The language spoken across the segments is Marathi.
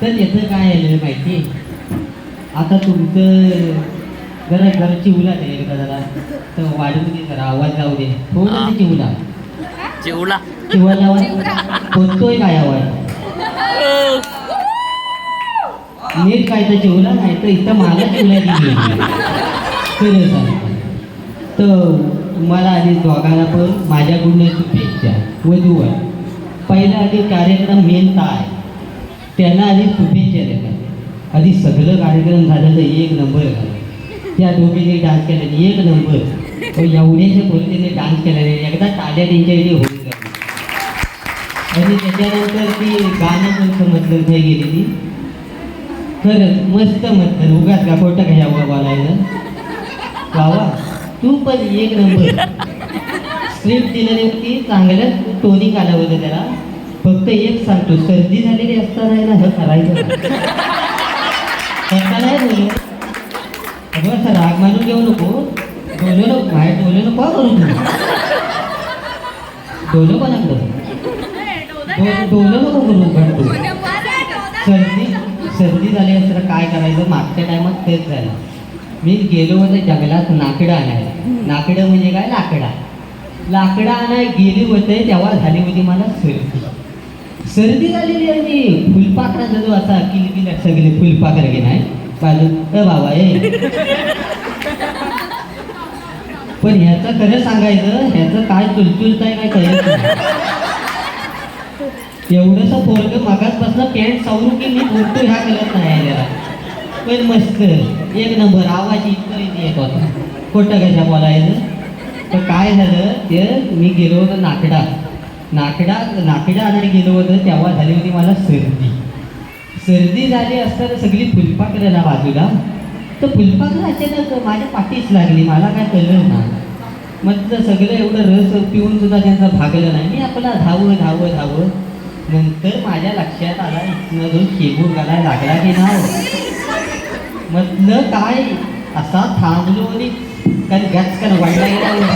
तर याचं काय आलेलं माहिती? आता तुमचं जरा जरा चिवला दे एकदा जरा. तर वाढू दे जरा आवाज जाऊ दे. थोडं चिवला. चिवला चिवला. आवाज होतोय काय आवाज? नीट काय तर चिवला नाही तर इथं मला चिवला तर तुम्हाला आधी दोघांना पण माझ्याकडून शुभेच्छा वधूवर. पहिला आधी कार्यक्रम मेन काय? त्यांना आधी शुभेच्छा देतात आधी सगळं कार्यक्रम झालं तर एक नंबर झाला त्या दोघींनी डान्स केल्याने एक नंबर. तो एवढ्याच्या बोलतीने डान्स केल्याने एकदा ताज्या त्यांच्या इथे होऊन गेल्या आणि त्याच्यानंतर ती गाणं पण समजलं नाही गेली ती खरंच मस्त म्हटलं. उगाच का खोटं काय बोलायला. गावा तू पण एक नंबर. स्क्रिप्ट दिलेली होती चांगल्याच टोनिंग आलं होतं त्याला. फक्त एक सांगतो सर्दी झालेली असताना आहे ना हे करायचं नाही. बोलू अगं असं राग मानून घेऊ नको. डोलं नको बाहेर बोलू नको करू तू डोलं पण डोलो डोलं नको करू पण तू सर्दी सर्दी झाली असताना काय करायचं? मागच्या टायमात तेच झालं. मी गेलो होते जंगलात नाकडं आणायला. नाकडं म्हणजे काय? लाकडा. लाकडं आणाय गेली होते तेव्हा झाली होती मला सर्दी. सर्दी झालेली आहे मी. फुलपाखराचा जो असा किलबिल सगळे फुलपाखर घे नाही बाजू अ बाबा ए. पण ह्याचं खरं सांगायचं ह्याचं काय चुलचुलताय काय कळत एवढंसं पोरग मागासपासून पॅन्ट सावरू की मी बोलतो ह्या कळत नाही जरा पण मस्त एक नंबर आवाज इतकं येत होता. खोटं कशा बोलायचं? तर काय झालं? ते मी गेलो होतो नाकडा नाकडा नाकडा आणायला गेलो होतं तेव्हा झाली होती मला सर्दी. सर्दी झाली असताना सगळी फुलपाखरं बाजूला? तर फुलपाखरं अचानक माझ्या पाठीच लागली. मला काय कळलं ना म्हटलं सगळं एवढं रस पिऊन सुद्धा त्यांचा भागलं नाही. मी आपला धावं धावं धावं. नंतर माझ्या लक्षात आला इथनं जो शेबूर घालायला लागला की नाव म्हटलं काय? असा थांबलो आणि कारण गॅस कारण वाढला गेला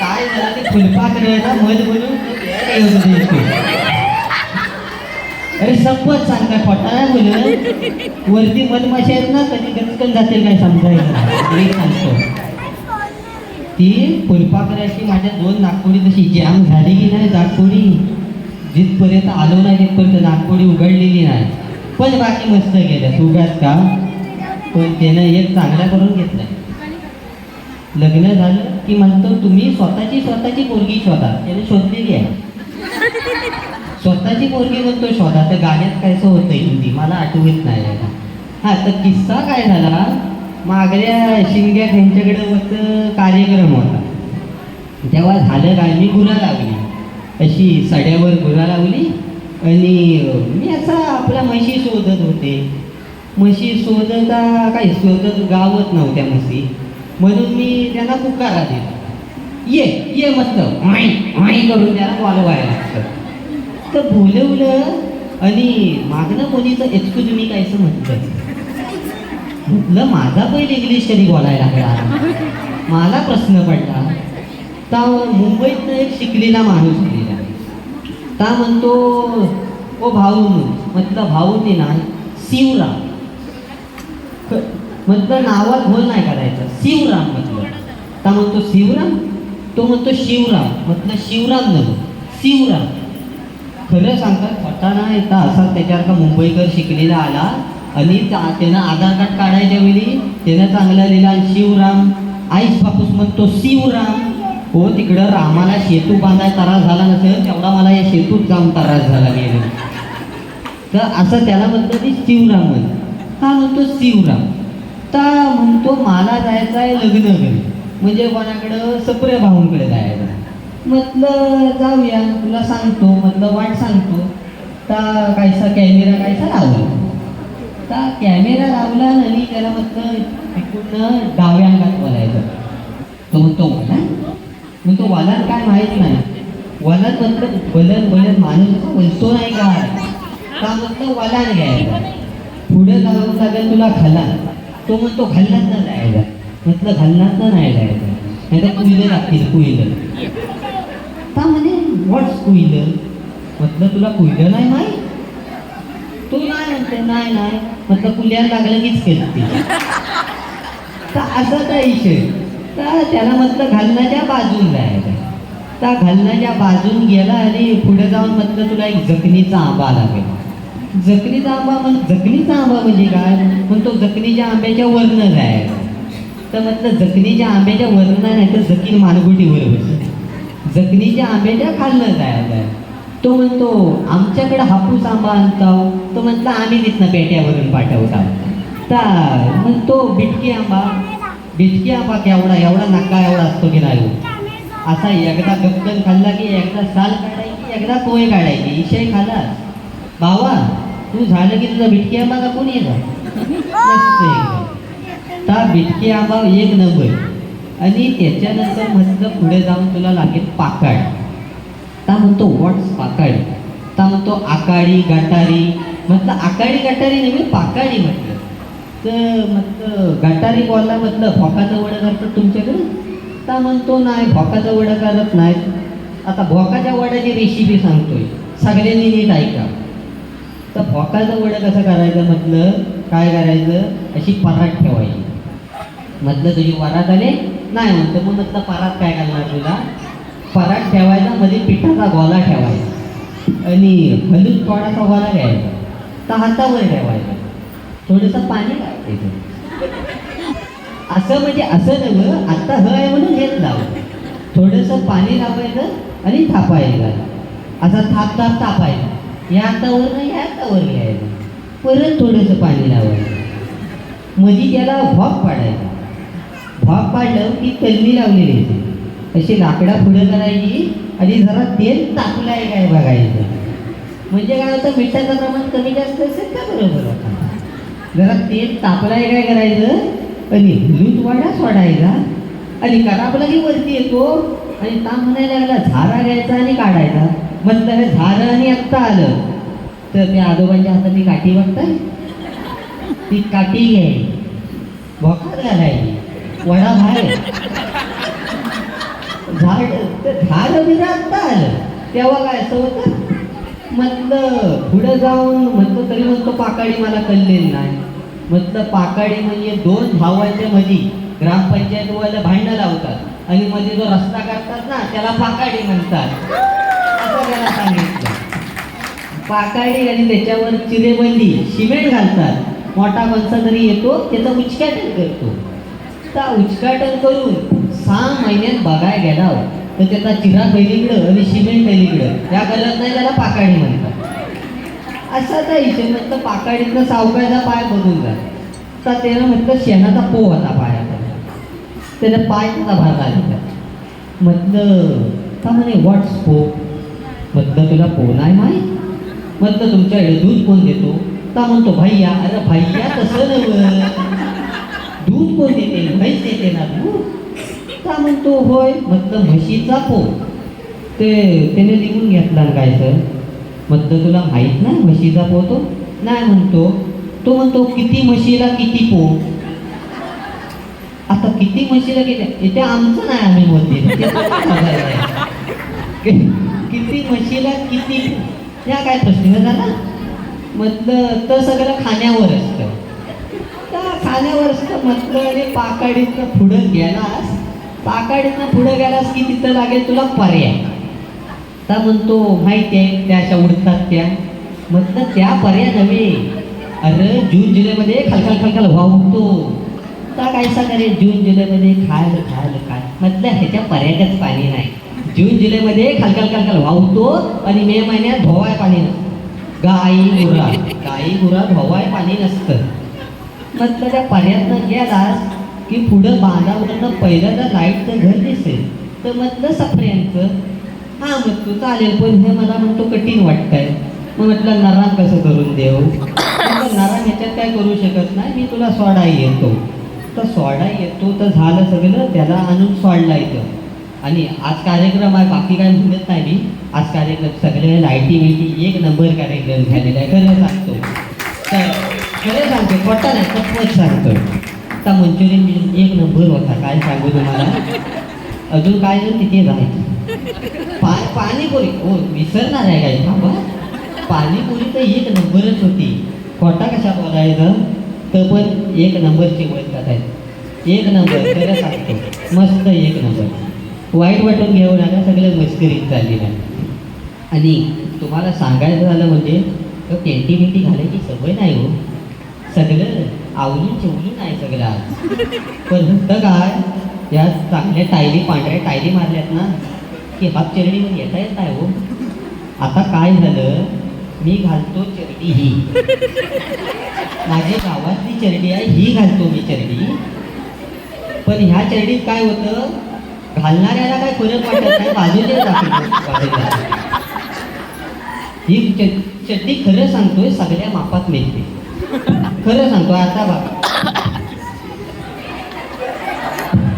काय झालं ते फुलपाखराला मध बोलून अरे संपत सांगता खोटा बोल वरती मधमाशी आहेत ना कधी गचकन जातील काय समजायला सांगतो. ती फुलपाखराची माझ्या दोन नागपुडी तशी जॅम झाली की नाही नागपुडी जिथपर्यंत आलो नाही तिथपर्यंत नागपुडी उघडलेली नाही. पण बाकी मस्त गेल्या. उगाच का? पण त्यानं एक चांगला करून घेतलाय लग्न झालं की म्हणतो तुम्ही स्वतःची स्वतःची पोरगी शोधा. त्याने शोधलेली आहे स्वतःची पोरगी म्हणतो शोधा. तर गाण्यात कायचं होतं हिंदी. मला आठवत नाही आता. हा तर किस्सा काय झाला? मागल्या शिंग्या यांच्याकडे होतं कार्यक्रम होता. तेव्हा झालं काय मी गुरा लावली. अशी सड्यावर गुरा लावली आणि मी असा आपल्या म्हशी शोधत होते. म्हशी शोधता काही शोधत गावत नव्हत्या म्हशी. म्हणून मी त्यांना पुकारा दिला. ये ये मस्त. माई माई करून त्याला बोलवायला लागतं तर बोलवलं आणि मागणं कोणीचं एक्सक्यूज मी कायचं म्हटलं. म्हटलं माझा पहिले इंग्लिश कधी बोलायला लागला. मला प्रश्न पडला. तर मुंबईतनं एक शिकलेला माणूस आलेला ता म्हणतो ओ भाऊ म्हटलं भाऊ ते नाही शिवराम म्हटलं नावात भोल नाही करायचं शिवराम म्हटलं. का म्हणतो शिवराम? तो म्हणतो शिवराम. म्हटलं शिवराम नको शिवराम. खरं सांगतात पटाणा येता असा त्याच्यावर का मुंबईकर शिकलेला आला आणि त्या- त्यानं आधार कार्ड काढायच्या वेळी त्यानं चांगला लिहिला आणि शिवराम. आईस बापूस म्हणतो शिवराम. हो तिकडं रामाला शेतू बांधाय त्रास झाला नसेल तेवढा मला या शेतूत जाऊन त्रास झाला गेला. तर असं त्याला म्हणतं की शिवराम म्हणतो हा म्हणतो शिवराम तर म्हणतो मला जायचं आहे लग्न घरी. म्हणजे कोणाकडं? सप्रे भाऊंकडे जायचं म्हटलं जाऊया तुला सांगतो. म्हटलं वाट सांगतो. तर कायसा कॅमेरा कायसा लावला. तर कॅमेरा लावला आणि त्याला म्हटलं तिकडून डाव्या अंगात बोलायचं. तो म्हणतो वाला? म्हणतो वालात काय माहीत नाही. वलन म्हटलं वलन वलन माणूस बोलतो नाही का? म्हटलं वलान घ्यायचं पुढे जाऊन लागेल तुला खाला तो म्हणतो घालण्यात ना राहायला म्हटलं घालण्यात नाही जायचं नाही तर कुईलं लागतील कुईलं का म्हणे व्हॉट्स कुईलं म्हटलं तुला कुल्लं नाही माहीत? तू नाही म्हणते नाही नाही. म्हटलं कुल्याला लागलं कीच केलं तर असा काय विषय तर त्याला म्हटलं घालण्याच्या बाजून राहायला त्या घालण्याच्या बाजून गेला आणि पुढे जाऊन म्हटलं तुला एक जखनीचा आंबा लागेल. जखनीचा आंबा म्हण जखनीचा आंबा म्हणजे काय? पण तो जखनीच्या आंब्याच्या वर्णच आहे. तर म्हटलं जखनीच्या आंब्याच्या वर्ण नाही तर जखीन मानगुटीवर बस जखनीच्या आंब्याच्या खालनं जायचं तो म्हणतो आमच्याकडे हापूस आंबा आणता हो. तो म्हटलं आम्ही तिथनं पेट्यावरून पाठवता. तर म्हणतो बिटकी आंबा बिटकी आंबा केवढा एवढा नका एवढा असतो की नाही हो. असा एकदा गप्पन खाल्ला की एकदा साल काढायची एकदा पोहे काढायची विषय खाला भावा तू झालं की तुझा भिटकी आंबा का कोणी ता भिटकी आंबा एक नंबर. आणि त्याच्यानंतर म्हटलं पुढे जाऊन तुला लागेल पाकाड ता म्हणतो वॉट्स पाकाडी ता म्हणतो आकाडी गाटारी. म्हटलं आकाडी गाटारी नाही पाकाळी म्हटलं. तर म्हटलं गाटारी बोलला म्हटलं भोकाचं वडं करतात तुमच्याकडे? ता म्हणतो नाही भोकाचं वडं करत नाहीत. आता भोकाच्या वड्याची रेसिपी सांगतोय. सगळ्यांनी नीट ऐका. तर भोकाचं वडं कसं करायचं? म्हटलं काय करायचं? अशी परात ठेवायची. म्हटलं तुझी वरात आले? नाही म्हणतो. मग म्हटलं परात काय करणार तुला? परात ठेवायचा मध्ये पिठाचा गोला ठेवायचा. आणि हलून थोडासा गोला घ्यायचा. तर हातावर ठेवायचा. थोडंसं पाणी टाकायचं. असं म्हणजे असं नव्हं आत्ता ह आहे म्हणून हेच लाव. थोडंसं पाणी लावायचं आणि थापायचं. असा थाप थाप थापायचा. या हातावर या हातावर घ्यायचं परत थोडंसं पाणी लावायचं. मध्ये त्याला भॉप पाडायचा. भॉप पाडलं की तलमी लावलेली होती अशी लाकडा पुढे करायची आणि जरा तेल तापलाय काय बघायचं. म्हणजे काय होतं मिठाचं प्रमाण कमी जास्त असेल का बरोबर? जरा तेल तापलाय काय करायचं? आणि लूट वाडा सोडायचा. आणि कराबला की वरती येतो. आणि ताप म्हणायला लागला झारा घ्यायचा आणि काढायचा. पण तर झालं आणि आत्ता आलं. तर त्या आजोबांच्या हातातली काठी बघताय. ती काठी घे. भोकात घालायची वडा बाहेर झाड झालं झाड आत्ता आलं. तेव्हा काय असं होतं? म्हटलं पुढं जाऊन म्हटलं तरी म्हणतो पाकाडी मला कळलेली नाही. म्हटलं पाकाडी म्हणजे दोन भावांच्या मध्ये ग्रामपंचायतवाला भांडणं लावतात. आणि मध्ये जो रस्ता करतात ना त्याला पाकाडी म्हणतात. असं सांगितलं आणि त्याच्यावर चिरेबंदी सिमेंट घालतात. मोठा माणसा जरी येतो त्याचं उचकाटन करतो. त्या उचकाटन करून सहा महिन्यात बघाय गेला तर त्याचा चिरा पहिलीकडं आणि सिमेंट पहिलीकडं. या कलर नाही त्याला पाकाडी म्हणतात. असा त्या हिशेबात म्हटलं पाकाडीतनं सावकायचा पाय बघून जा तर त्यानं म्हटलं शेणाचा पो होता पायाचा त्याचा पाय त्याचा भाग आला म्हटलं का म्हणे व्हॉट्स पो म्हटलं तुला कोण नाही माय म्हटलं तुमच्याकडे दूध कोण देतो का म्हणतो भैया. अरे भैया तसं नव्हं दूध कोण देते? म्हैस देते ना दूध का म्हणतो होय. म्हटलं म्हशीचा पो ते त्याने लिहून घेतला काय सर? म्हटलं तुला माहीत नाही म्हशीचा पो तो हो? नाही म्हणतो. तो म्हणतो किती म्हशीला किती पो आता किती म्हशीला किती? इथे आमचं नाही आम्ही म्हणते किती म्हशीला किती या काय प्रश्न झाला म्हटलं तर सगळं खाण्यावर असतं. त्या खाण्यावर असतं म्हटलं आणि पाकाडीतनं पुढं गेलास पाकाडीतनं पुढं गेलास की तिथं लागेल तुला पर्याय. तर म्हणतो माहिती आहे त्या अशा उडतात त्या. म्हटलं त्या पर्याय नव्हे. अरे जून जुलैमध्ये खलखल खालखाल वाहतो तर काय सांगा रे जून जुलैमध्ये खाल खाल खाल म्हटलं ह्याच्या पर्यायच पाणी नाही. जून जुलैमध्ये खालकाल खालकाल वाहतो आणि मे महिन्यात धोवाय पाणी नसतं. गाई गुरा गाई गुरा धोवाय पाणी नसतं. म्हटलं त्या पाण्यातनं गेलास की पुढं बांधावरनं पहिल्यांदा लाईटचं घर दिसेल. तर म्हटलं सफऱ्यांचं हां म्हटलं चालेल पण हे मला म्हणतो कठीण वाटतंय. मग म्हटलं नराम कसं करून देऊ? नराम ह्याच्यात काय करू शकत नाही मी तुला सोडाई येतो. तर सोडाई येतो तर झालं सगळं त्याला आणून सोडला येतं आणि आज कार्यक्रम आहे बाकी काय म्हणत नाही मी. आज कार्यक्रम सगळे लायटी बिटी एक नंबर कार्यक्रम झालेला आहे. खरं सांगतो. तर खरं सांगतो खोटा नाही तत्वच सांगतो. आता मंचुरियन बिल एक नंबर होता काय सांगू तुम्हाला? अजून काय तिथे जायचं पा पाणीपुरी. हो विसरणार आहे काय? बाबा पाणीपुरी तर एक नंबरच होती. खोटा कशा बोलायचं? तर पण एक नंबरची बोलतात आहेत. एक नंबर खरं सांगतो. मस्त एक नंबर वाईट वाटून घेऊ नका सगळं मस्करीत चाललेलं आहे. आणि तुम्हाला सांगायचं झालं म्हणजे पेंटी बिंटी घालायची सवय नाही हो. सगळं आवली चिवलून आहे सगळं आज. पण होतं काय या चांगल्या टायली पांढऱ्या टायली मारल्यात ना की हात चरडीवर येता येत नाही हो. आता काय झालं मी घालतो चरडी ही. माझी गावातली चरडी आहे ही घालतो मी चरडी पण ह्या चरडीत काय होतं घालणाऱ्याला काय फरक वाटत नाही ही च- चड्डी खरं सांगतोय सगळ्या मापात मिळते. खरं सांगतो आता बघा.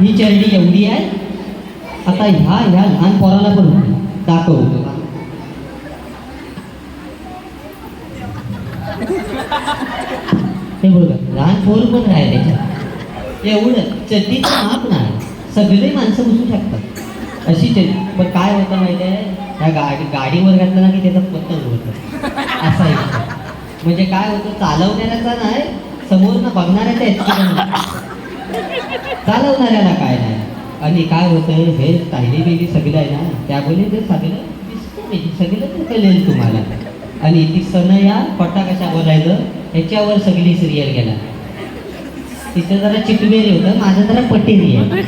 ही चरडी एवढी आहे आता ह्या ह्या लहान पोराला पण. दाखवतो हे बघा लहान पोर पण राहिले. एवढं चड्डीचं माप नाही. सगळे माणसं बसू शकतात अशी ते पण काय होतं माहिती आहे? त्या गाडी गाडीवर घातलं ना की त्याचा पतंग होतं असा एक म्हणजे काय होतं? चालवणाऱ्याचा नाही समोरनं बघणाऱ्याचा ऍक्सिडेंट चालवणाऱ्याला काय नाही. आणि काय होतं? हे ताईली बेली सगळं आहे ना त्यामुळे ते सगळं सगळं कळेल तुम्हाला. आणि ती सण या पट्टा कशा बोलायचं ह्याच्यावर सगळी सिरियल गेला. तिथं जरा चिटवेरी होतं माझं जरा पटेरी आहे.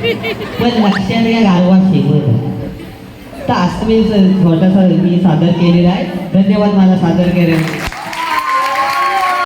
पण लक्षात या गावाशी शेवट तर असं मी छोटासा मी सादर केलेला आहे. धन्यवाद मला सादर केलेला